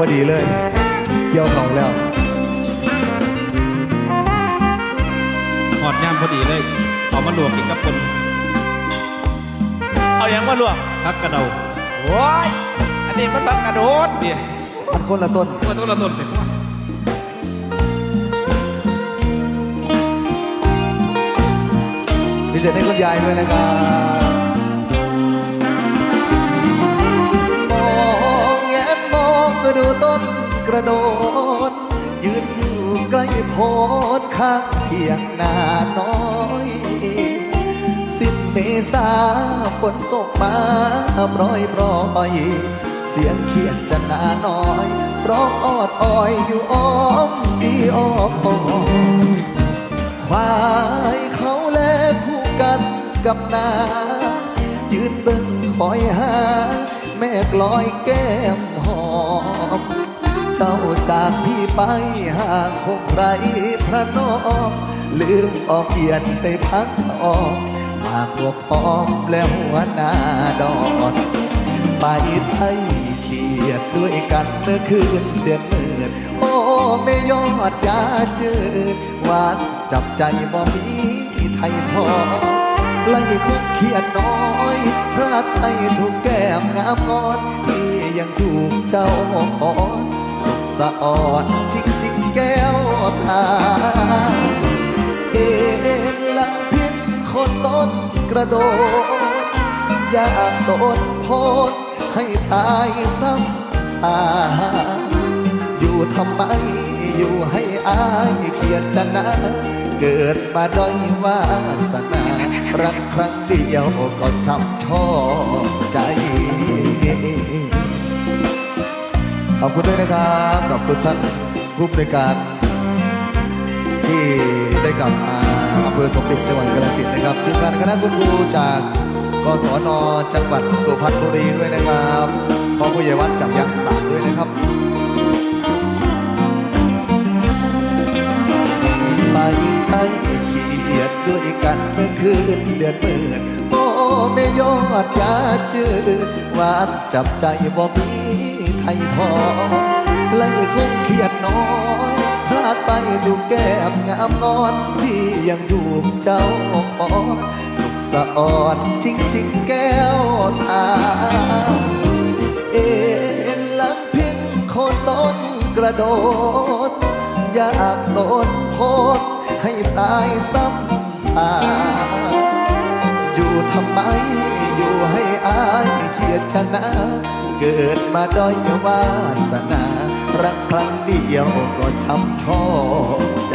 พอดีเลย เกี่ยวเขาแล้วหอดย่ามพอดีเลยเอามาลวกกินกับคนเอาอย่างมาลวกพักกระเดาโอ้ยอันนี้มันบักกระโดดเบี้ยมันคนละต้นตัวต้องระต้นเป็นพิเศษให้คุณยายด้วยนะครับ ระโดด ยืนอยู่ใกล้โพดข้างเทียงนาน้อยสิ้นเมษาฝนตกมาปล่อยปล่อยเสียงเขียนจะนาน้อยร้องออดอ้อยอยู่อ้อมอีอ้อมควายเขาแลคู่กันกับนายืนเบิ่งคอยหา แม่กลอยแก้มหอม จากพี่ไปห่างคงไรพระนอมลืมออกเอียนใส่พักออกมากบพร้อมแล้วหัวหน้าดอนไปไทยเขียดด้วยกันเมื่อคืนเดือนหมื่นโอ้ไม่ยอดยาจืดหวานจับใจบ่มีไทยพอไล่คุกเขียดน้อยพระไทยถูกแก้มงามงอนพี่ยังถูกเจ้าขอ สะอ่อนจริงๆแก้วตา เอ็นหลังพิษคนต้นกระโดดอยากโดนโพดให้ตายซ้ำซากอยู่ทำไมอยู่ให้อายเขียดชนะเกิดมาด้อยวาสนา รักครั้งเดียวก็ช้ำชอบ ขอบคุณด้วยนะครับ ขอบคุณท่านผู้บริการ ที่ได้กลับมาอำเภอสมเด็จจังหวัดกาฬสินธุ์นะครับทีมงานคณะคุณครูจากกศนจังหวัดสุพรรณบุรีด้วยนะครับพ่อผู้ใหญ่วัดจากยังตากด้วยนะครับไปไทยเขียดด้วยกันเมื่อคืนเดือนหมื่นโอ้ ไม่ยอดยาจืดหวานจับใจบ่มีไทยทองไล่คงเขียดน้อยพลาดไปถูแก้มงามงอน พี่ยังถูกเจ้าขอสุขสะอ่อนจริงๆแก้วตาเอ็นหลังพิงโคนต้นกระโดด อยากโดนโพดให้ตายซ้ำซากำไม อยู่ให้อายเขียดชนะ เกิดมาด้อยวาสนา รักครั้งเดียวก็ช้ำชอบใจ